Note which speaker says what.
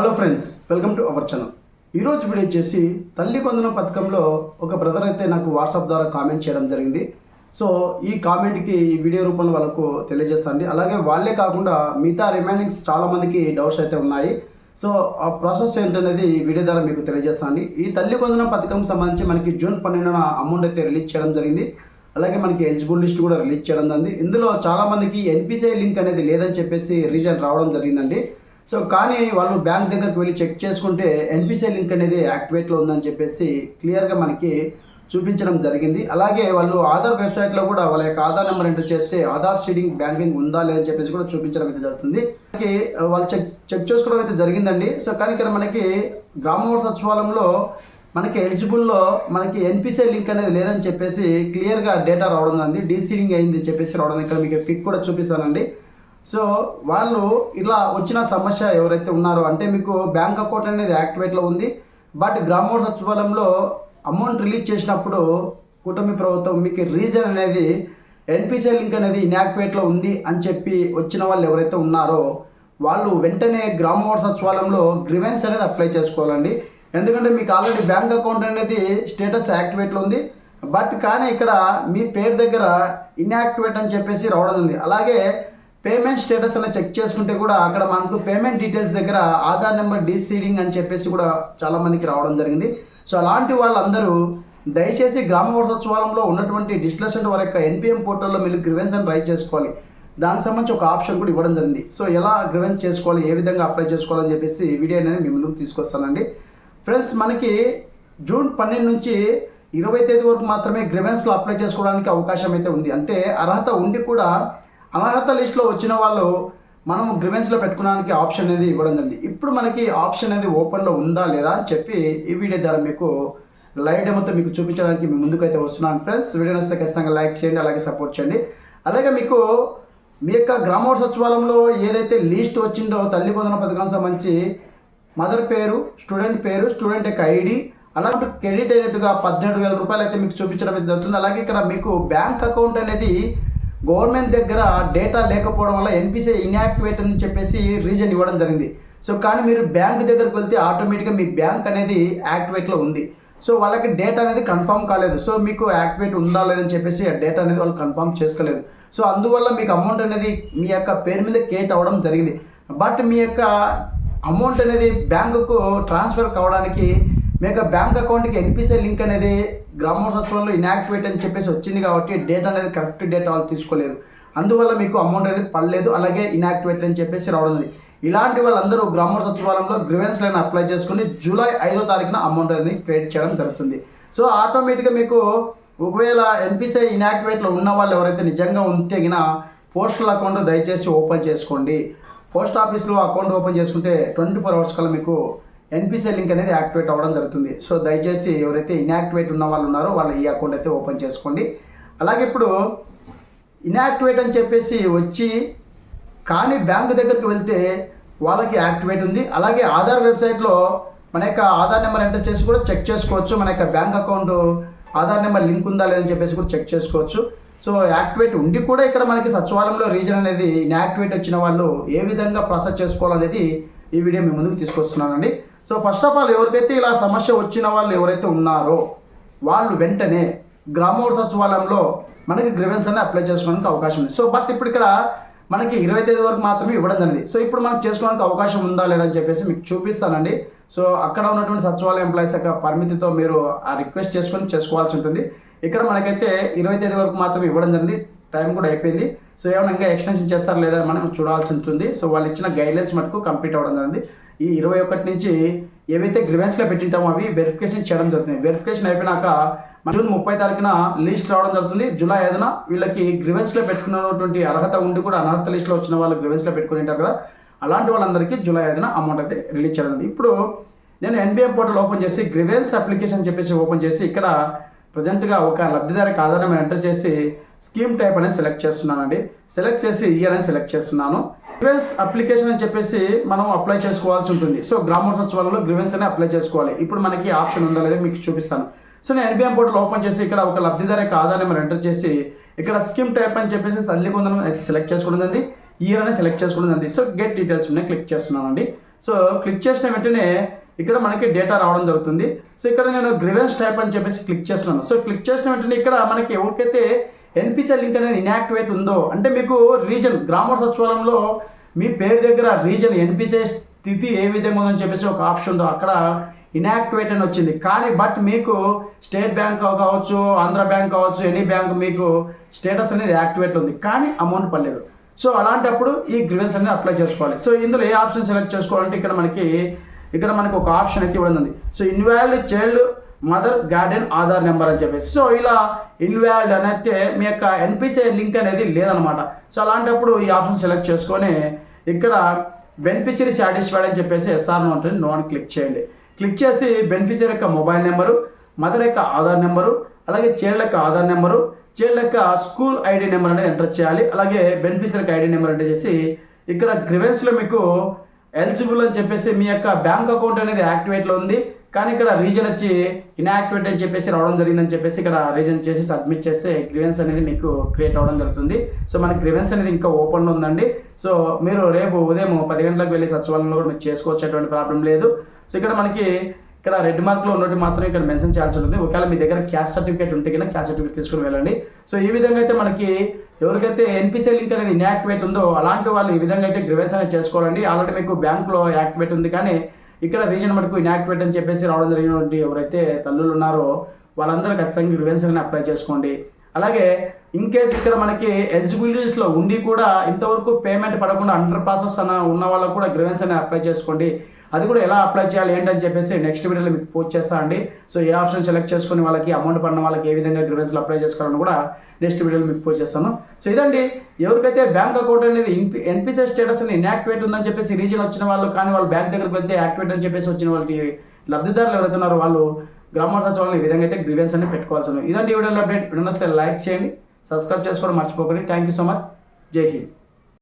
Speaker 1: Hello friends welcome to our channel ఈరోజు video వచ్చేసి తల్లి కొందనం పథకంలో ఒక బ్రదర్ అయితే నాకు వాట్సాప్ ద్వారా కామెంట్ చేయడం జరిగింది. సో ఈ కామెంట్కి ఈ వీడియో రూపంలో వాళ్ళకు తెలియజేస్తానండి. అలాగే వాళ్ళే కాకుండా మిగతా రిమైనింగ్స్ చాలామందికి డౌట్స్ అయితే ఉన్నాయి. సో ఆ ప్రాసెస్ ఏంటనేది ఈ వీడియో ద్వారా మీకు తెలియజేస్తానండి. ఈ తల్లి కొందనం పథకం సంబంధించి మనకి జూన్ పన్నెండున అమౌంట్ అయితే రిలీజ్ చేయడం జరిగింది. అలాగే మనకి ఎలిజిబుల్ లిస్ట్ కూడా రిలీజ్ చేయడం జరిగింది. ఇందులో చాలామందికి ఎన్పిసిఐ లింక్ అనేది లేదని చెప్పేసి రీజన్ రావడం జరిగిందండి. సో కానీ వాళ్ళు బ్యాంక్ దగ్గరికి వెళ్ళి చెక్ చేసుకుంటే ఎన్పిసిఐ లింక్ అనేది యాక్టివేట్లో ఉందని చెప్పేసి క్లియర్గా మనకి చూపించడం జరిగింది. అలాగే వాళ్ళు ఆధార్ వెబ్సైట్లో కూడా వాళ్ళ యొక్క ఆధార్ నెంబర్ ఎంటర్ చేస్తే ఆధార్ సీడింగ్ బ్యాంకింగ్ ఉందా లేదని చెప్పేసి కూడా చూపించడం అయితే జరుగుతుంది. మనకి వాళ్ళు చెక్ చెక్ చేసుకోవడం అయితే జరిగిందండి. సో కానీ ఇక్కడ మనకి గ్రామ సచివాలయంలో మనకి ఎలిజిబుల్లో మనకి ఎన్పిసిఐ లింక్ అనేది లేదని చెప్పేసి క్లియర్గా డేటా రావడం ఉంది డీసీడింగ్ అయింది చెప్పేసి రావడం ఇక్కడ మీకు పిక్ కూడా చూపిస్తానండి. సో వాళ్ళు ఇలా వచ్చిన సమస్య ఎవరైతే ఉన్నారో అంటే మీకు బ్యాంక్ అకౌంట్ అనేది యాక్టివేట్లో ఉంది బట్ గ్రామోడ్ సచివాలయంలో అమౌంట్ రిలీజ్ చేసినప్పుడు కూటమి ప్రభుత్వం మీకు రీజన్ అనేది ఎన్పిసిఐ లింక్ అనేది ఇన్యాక్టివేట్లో ఉంది అని చెప్పి వచ్చిన వాళ్ళు ఎవరైతే ఉన్నారో వాళ్ళు వెంటనే గ్రామవార్డ్ సచివాలయంలో గ్రివెన్స్ అనేది అప్లై చేసుకోవాలండి. ఎందుకంటే మీకు ఆల్రెడీ బ్యాంక్ అకౌంట్ అనేది స్టేటస్ యాక్టివేట్లో ఉంది బట్ కానీ ఇక్కడ మీ పేరు దగ్గర ఇన్యాక్టివేట్ అని చెప్పేసి రావడం ఉంది. అలాగే పేమెంట్ స్టేటస్ అనేది చెక్ చేసుకుంటే కూడా అక్కడ మనకు పేమెంట్ డీటెయిల్స్ దగ్గర ఆధార్ నెంబర్ డీసీడింగ్ అని చెప్పేసి కూడా చాలామందికి రావడం జరిగింది. సో అలాంటి వాళ్ళందరూ దయచేసి గ్రామ వార్షోత్సవాలంలో ఉన్నటువంటి డిస్లసెంట్ వారి యొక్క ఎన్పిఎం పోర్టల్లో మీరు గ్రివెన్స్ అని రైట్ చేసుకోవాలి. దానికి సంబంధించి ఒక ఆప్షన్ కూడా ఇవ్వడం జరిగింది. సో ఎలా గ్రివెన్స్ చేసుకోవాలి ఏ విధంగా అప్లై చేసుకోవాలని చెప్పేసి వీడియో అనేది మీ ముందుకు తీసుకొస్తానండి. ఫ్రెండ్స్ మనకి జూన్ పన్నెండు నుంచి ఇరవై తేదీ వరకు మాత్రమే గ్రివెన్స్లో అప్లై చేసుకోవడానికి అవకాశం అయితే ఉంది. అంటే అర్హత ఉండి కూడా అనర్హత లిస్ట్లో వచ్చిన వాళ్ళు మనం గ్రివెన్స్లో పెట్టుకోవడానికి ఆప్షన్ అనేది ఇవ్వడం జరిగింది. ఇప్పుడు మనకి ఆప్షన్ అనేది ఓపెన్లో ఉందా లేదా అని చెప్పి ఈ వీడియో ద్వారా మీకు లైవ్ డెమోతో మీకు చూపించడానికి మీ ముందుకైతే వస్తున్నాను ఫ్రెండ్స్ వీడియో నచ్చితే ఖచ్చితంగా లైక్ చేయండి అలాగే సపోర్ట్ చేయండి. అలాగే మీకు మీ యొక్క గ్రామ సచివాలయంలో ఏదైతే లిస్ట్ వచ్చిందో తల్లి పొందన పథకం సంబంధించి మదర్ పేరు స్టూడెంట్ పేరు స్టూడెంట్ యొక్క ఐడి అలాంటి క్రెడిట్ అయినట్టుగా పద్దెనిమిది వేల రూపాయలు అయితే మీకు చూపించడం అయితే జరుగుతుంది. అలాగే ఇక్కడ మీకు బ్యాంక్ అకౌంట్ అనేది గవర్నమెంట్ దగ్గర డేటా లేకపోవడం వల్ల ఎన్పిసి ఇన్యాక్టివేట్ అని చెప్పేసి రీజన్ ఇవ్వడం జరిగింది. సో కానీ మీరు బ్యాంక్ దగ్గరకు వెళ్తే ఆటోమేటిక్గా మీ బ్యాంక్ అనేది యాక్టివేట్లో ఉంది. సో వాళ్ళకి డేటా అనేది కన్ఫర్మ్ కాలేదు. సో మీకు యాక్టివేట్ ఉందా లేదని చెప్పేసి ఆ డేటా అనేది వాళ్ళు కన్ఫర్మ్ చేసుకోలేదు. సో అందువల్ల మీకు అమౌంట్ అనేది మీ యొక్క పేరు మీద కేట్ అవ్వడం జరిగింది. బట్ మీ యొక్క అమౌంట్ అనేది బ్యాంకుకు ట్రాన్స్ఫర్ కావడానికి మీకు బ్యాంక్ అకౌంట్కి ఎన్పిసిఐ లింక్ అనేది గ్రామోత్సవంలో ఇన్యాక్టివేట్ అని చెప్పేసి వచ్చింది కాబట్టి డేటా అనేది కరెక్ట్ డేటా వాళ్ళు తీసుకోలేదు. అందువల్ల మీకు అమౌంట్ అనేది పడలేదు అలాగే ఇన్యాక్టివేట్ అని చెప్పేసి రావడం ఇలాంటి వాళ్ళందరూ గ్రామ సచివాలయంలో గ్రివెన్స్ లైన్ అప్లై చేసుకుని జూలై ఐదో తారీఖున అమౌంట్ అనేది క్రియేట్ చేయడం జరుగుతుంది. సో ఆటోమేటిక్గా మీకు ఒకవేళ ఎన్పిసిఐ ఇన్యాక్టివేట్లో ఉన్న వాళ్ళు ఎవరైతే నిజంగా ఉంటే గిన పోస్టల్ అకౌంట్ దయచేసి ఓపెన్ చేసుకోండి. పోస్ట్ ఆఫీస్లో అకౌంట్ ఓపెన్ చేసుకుంటే ట్వంటీ ఫోర్ అవర్స్ కల్లా మీకు ఎన్పిసి లింక్ అనేది యాక్టివేట్ అవ్వడం జరుగుతుంది. సో దయచేసి ఎవరైతే ఇన్యాక్టివేట్ ఉన్న వాళ్ళు ఉన్నారో వాళ్ళు ఈ అకౌంట్ అయితే ఓపెన్ చేసుకోండి. అలాగే ఇప్పుడు ఇన్యాక్టివేట్ అని చెప్పేసి వచ్చి కానీ బ్యాంక్ దగ్గరికి వెళ్తే వాళ్ళకి యాక్టివేట్ ఉంది. అలాగే ఆధార్ వెబ్సైట్లో మన యొక్క ఆధార్ నెంబర్ ఎంటర్ చేసి కూడా చెక్ చేసుకోవచ్చు. మన యొక్క bank account Aadhaar number link ఉందా లేదని చెప్పేసి కూడా చెక్ చేసుకోవచ్చు. సో యాక్టివేట్ ఉండి కూడా ఇక్కడ మనకి సచివాలయంలో రీజన్ అనేది ఇన్యాక్టివేట్ వచ్చిన వాళ్ళు ఏ విధంగా ప్రాసెస్ చేసుకోవాలనేది ఈ వీడియో మీ ముందుకు తీసుకొస్తున్నానండి. సో ఫస్ట్ ఆఫ్ ఆల్ ఎవరికైతే ఇలా సమస్య వచ్చిన వాళ్ళు ఎవరైతే ఉన్నారో వాళ్ళు వెంటనే గ్రామోర్ సచివాలయంలో మనకి గ్రివెన్స్ అనేది అప్లై చేసుకోవడానికి అవకాశం ఉంది. సో బట్ ఇప్పుడు ఇక్కడ మనకి ఇరవై తేదీ వరకు మాత్రమే ఇవ్వడం జరిగింది. సో ఇప్పుడు మనం చేసుకోవడానికి అవకాశం ఉందా లేదని చెప్పేసి మీకు చూపిస్తానండి. సో అక్కడ ఉన్నటువంటి సచివాలయ ఎంప్లాయీస్ యొక్క పరిమితితో మీరు ఆ రిక్వెస్ట్ చేసుకొని చేసుకోవాల్సి ఉంటుంది. ఇక్కడ మనకైతే ఇరవై తేదీ వరకు మాత్రమే ఇవ్వడం జరిగింది. టైం కూడా అయిపోయింది. సో ఏమైనా ఇంకా ఎక్స్టెన్షన్ చేస్తారా లేదా అని మనం చూడాల్సి ఉంటుంది. సో వాళ్ళు ఇచ్చిన గైడ్లైన్స్ మటుకు కంప్లీట్ అవ్వడం జరిగింది. ఈ ఇరవై ఒకటి నుంచి ఏవైతే గ్రివెన్స్లో పెట్టింటామో అవి వెరిఫికేషన్ చేయడం జరుగుతుంది. వెరిఫికేషన్ అయిపోయినాక జూన్ ముప్పై తారీఖున లిస్ట్ రావడం జరుగుతుంది. జూలై ఐదున వీళ్ళకి గ్రివెన్స్లో పెట్టుకున్నటువంటి అర్హత ఉండి కూడా అనర్హత లిస్ట్లో వచ్చిన వాళ్ళు గ్రివెన్స్లో పెట్టుకుని ఉంటారు కదా. అలాంటి వాళ్ళందరికీ జూలై ఐదున అమౌంట్ అయితే రిలీజ్ చేయడం ఇప్పుడు నేను ఎన్బిఎం పోర్టల్ ఓపెన్ చేసి గ్రివెన్స్ అప్లికేషన్ చెప్పేసి ఓపెన్ చేసి ఇక్కడ ప్రజెంట్గా ఒక లబ్ధిదారికి ఆధారం ఎంటర్ చేసి స్కీమ్ టైప్ అనేది సెలెక్ట్ చేస్తున్నానండి. సెలెక్ట్ చేసి ఇయర్ అని సెలెక్ట్ చేస్తున్నాను. గ్రివెన్స్ అప్లికేషన్ అని చెప్పేసి మనం అప్లై చేసుకోవాల్సి ఉంటుంది. సో గ్రామ గ్రివెన్స్ అని అప్లై చేసుకోవాలి. ఇప్పుడు మనకి ఆప్షన్ ఉందా లేదా మీకు చూపిస్తాను. సో నేను ఎన్బిఎం పోర్టల్ ఓపెన్ చేసి ఇక్కడ ఒక లబ్ధిదారు యొక్క ఆధార్ నెంబర్ ఎంటర్ చేసి ఇక్కడ స్కీమ్ టైప్ అని చెప్పేసి తల్లి కొందరం అయితే సెలెక్ట్ చేసుకోవడం జరిగింది. ఇయర్ అనేది సెలెక్ట్ చేసుకోవడం జరిగింది. సో గెట్ డీటెయిల్స్ ఉన్నాయి. క్లిక్ చేస్తున్నానండి. సో క్లిక్ చేసిన వెంటనే ఇక్కడ మనకి డేటా రావడం జరుగుతుంది. సో ఇక్కడ నేను గ్రివెన్స్ టైప్ అని చెప్పేసి క్లిక్ చేస్తున్నాను. సో క్లిక్ చేసిన వెంటనే ఇక్కడ మనకి ఎవరికైతే ఎన్పిసిఐ లింక్ అనేది ఇన్యాక్టివేట్ ఉందో అంటే మీకు రీజన్ గ్రామ సచివాలయంలో మీ పేరు దగ్గర రీజన్ ఎన్పిసిఐ స్థితి ఏ విధంగా ఉందని చెప్పేసి ఒక ఆప్షన్ ఉందో అక్కడ ఇన్యాక్టివేట్ అని వచ్చింది. కానీ బట్ మీకు స్టేట్ బ్యాంక్ కావచ్చు ఆంధ్ర బ్యాంక్ కావచ్చు ఎనీ బ్యాంక్ మీకు స్టేటస్ అనేది యాక్టివేట్ ఉంది. కానీ అమౌంట్ పడలేదు. సో అలాంటప్పుడు ఈ గ్రివెన్స్ అనేది అప్లై చేసుకోవాలి. సో ఇందులో ఏ ఆప్షన్ సెలెక్ట్ చేసుకోవాలంటే ఇక్కడ మనకి ఇక్కడ మనకు ఒక ఆప్షన్ అయితే ఇవ్వడం ఉంది. So invalid child mother guardian Aadhaar number అని చెప్పేసి. సో ఇలా ఇన్వాల్డ్ అనంటే మీ యొక్క ఎన్పిసిఐ లింక్ అనేది లేదనమాట సో అలాంటప్పుడు ఈ ఆప్షన్ సెలెక్ట్ చేసుకొని ఇక్కడ బెనిఫిషియరీ సాటిస్ఫైడ్ అని చెప్పేసి ఎస్ఆర్ ఉంటుంది నో అని క్లిక్ చేయండి. క్లిక్ చేసి బెనిఫిషియరీ యొక్క మొబైల్ నెంబరు మదర్ యొక్క ఆధార్ నెంబరు అలాగే చైల్డ్ యొక్క ఆధార్ నెంబరు చైల్డ్ యొక్క స్కూల్ ఐడి నెంబర్ అనేది ఎంటర్ చేయాలి. అలాగే బెనిఫిషియరీకి ఐడి నెంబర్ అంటే చేసి ఇక్కడ గ్రివెన్స్లో మీకు ఎలిజిబుల్ అని చెప్పేసి మీ యొక్క బ్యాంక్ అకౌంట్ అనేది యాక్టివేట్లో ఉంది. కానీ ఇక్కడ రీజన్ వచ్చి ఇన్యాక్టివేట్ అని చెప్పేసి రావడం జరిగిందని చెప్పేసి ఇక్కడ రీజన్ చేసి సబ్మిట్ చేస్తే గ్రివెన్స్ అనేది మీకు క్రియేట్ అవ్వడం జరుగుతుంది. సో మన గ్రివెన్స్ అనేది ఇంకా ఓపెన్లో ఉందండి. సో మీరు రేపు ఉదయం పది గంటలకు వెళ్ళి సచివాలయంలో కూడా మీరు చేసుకోవచ్చేటువంటి ప్రాబ్లం లేదు. సో ఇక్కడ మనకి ఇక్కడ రెడ్ మార్క్లో ఉన్నట్టు మాత్రం ఇక్కడ మెన్షన్ చేయాల్సి ఉంటుంది. ఒకవేళ మీ దగ్గర క్యాస్ట్ సర్టిఫికేట్ ఉంటే కన్నా క్యాస్ట్ సర్టిఫికేట్ తీసుకుని వెళ్ళండి. సో ఈ విధంగా అయితే మనకి ఎవరికైతే ఎన్పిసి లింక్ అనేది ఇన్యాక్టివేట్ ఉందో అలాంటి వాళ్ళు ఈ విధంగా అయితే గ్రివెన్స్ అనేది చేసుకోవాలండి. ఆల్రెడీ మీకు బ్యాంక్లో యాక్టివేట్ ఉంది కానీ ఇక్కడ రీజన్ మటుకు ఇన్యాక్టివేట్ అని చెప్పేసి రావడం జరిగినటువంటి ఎవరైతే తల్లులు ఉన్నారో వాళ్ళందరూ ఖచ్చితంగా గ్రివెన్స్ అప్లై చేసుకోండి. అలాగే ఇన్ కేస్ ఇక్కడ మనకి ఎలిజిబిలిటీస్లో ఉండి కూడా ఇంతవరకు పేమెంట్ పడకుండా అండర్ ప్రాసెస్ అన్న ఉన్న వాళ్ళకు కూడా గ్రివెన్స్ అని అప్లై చేసుకోండి. అది కూడా ఎలా అప్లై చేయాలి ఏంటని చెప్పేసి నెక్స్ట్ వీడియోలో మీకు పోస్ట్ చేస్తా అండి. సో ఏ ఆప్షన్ సెలెక్ట్ చేసుకుని వాళ్ళకి అమౌంట్ పడిన వాళ్ళకి ఏ విధంగా గ్రివెన్స్లో అప్లై చేసుకోవాలని కూడా నెక్స్ట్ వీడియోలో మీకు పోస్ట్ చేస్తాను. సో ఇదండి. ఎవరికైతే బ్యాంక్ అకౌంట్ అనేది ఎన్పిసిఎస్ స్టేటస్ అనేది ఇన్యాక్టివేట్ ఉందని చెప్పేసి రీజన్ వచ్చిన వాళ్ళు కానీ వాళ్ళు బ్యాంక్ దగ్గరికి వెళ్తే యాక్టివేట్ అని చెప్పేసి వచ్చిన వాళ్ళకి లబ్ధిదారులు ఎవరైతున్నారో వాళ్ళు గ్రామ సచివాలయం ఈ విధంగా అయితే గ్రివెన్స్ అని పెట్టుకోవాల్సి ఉంది. ఇదండి వీడియోలో అప్డేట్ వీడియో లైక్ చేయండి సబ్స్క్రైబ్ చేసుకోవడం మర్చిపోకండి. థ్యాంక్ యూ సో మచ్ జై హింద్